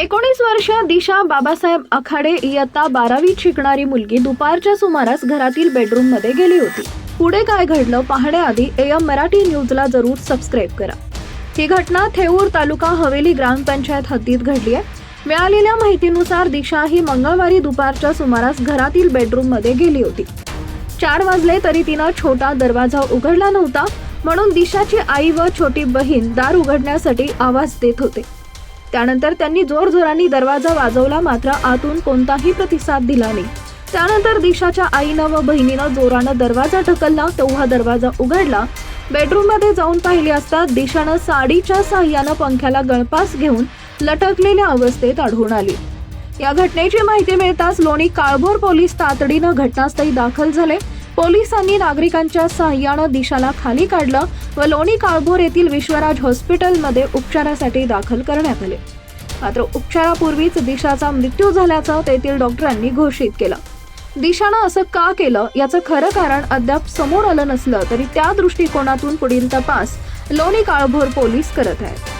एकोणीस वर्ष दिशा बाबासाहेब आखाडे इयत्ता बारावीत शिकणारी मुलगी दुपारच्या सुमारास घरातील बेडरूममध्ये गेली होती. पुढे काय घडलं पाहण्याआधी एम मराठी न्यूजला जरूर सबस्क्राईब करा. ही घटना थेऊर तालुका हवेली ग्रामपंचायत हद्दीत घडली आहे. मिळालेल्या माहितीनुसार दिशा ही मंगळवारी दुपारच्या सुमारास घरातील बेडरूममध्ये गेली होती. चार वाजले तरी तिनं छोटा दरवाजा उघडला नव्हता म्हणून दिशाची आई व छोटी बहीण दार उघडण्यासाठी आवाज देत होते. त्यानंतर त्यांनी जोरजोराने दरवाजा वाजवला मात्र आतून कोणताही प्रतिसाद दिला नाही. त्यानंतर दिशाच्या आईनं व बहिणीनं जोरानं दरवाजा ढकलला तेव्हा दरवाजा उघडला. बेडरूममध्ये जाऊन पाहिले असता दिशानं साडीच्या साह्यानं पंख्याला गळपास घेऊन लटकलेल्या अवस्थेत आढळून आली. या घटनेची माहिती मिळताच लोणी काळभोर पोलीस तातडीनं घटनास्थळी दाखल झाले. पोलिसांनी नागरिकांच्या सहाय्यानं दिशाला खाली काढलं व लोणी काळभोर येथील विश्वराज हॉस्पिटलमध्ये उपचारासाठी दाखल करण्यात आले. मात्र उपचारापूर्वीच दिशाचा मृत्यू झाल्याचं तेथील डॉक्टरांनी घोषित केलं. दिशानं असं का केलं याचं खरं कारण अद्याप समोर आलं नसलं तरी त्या दृष्टिकोनातून पुढील तपास लोणी काळभोर पोलीस करत आहेत.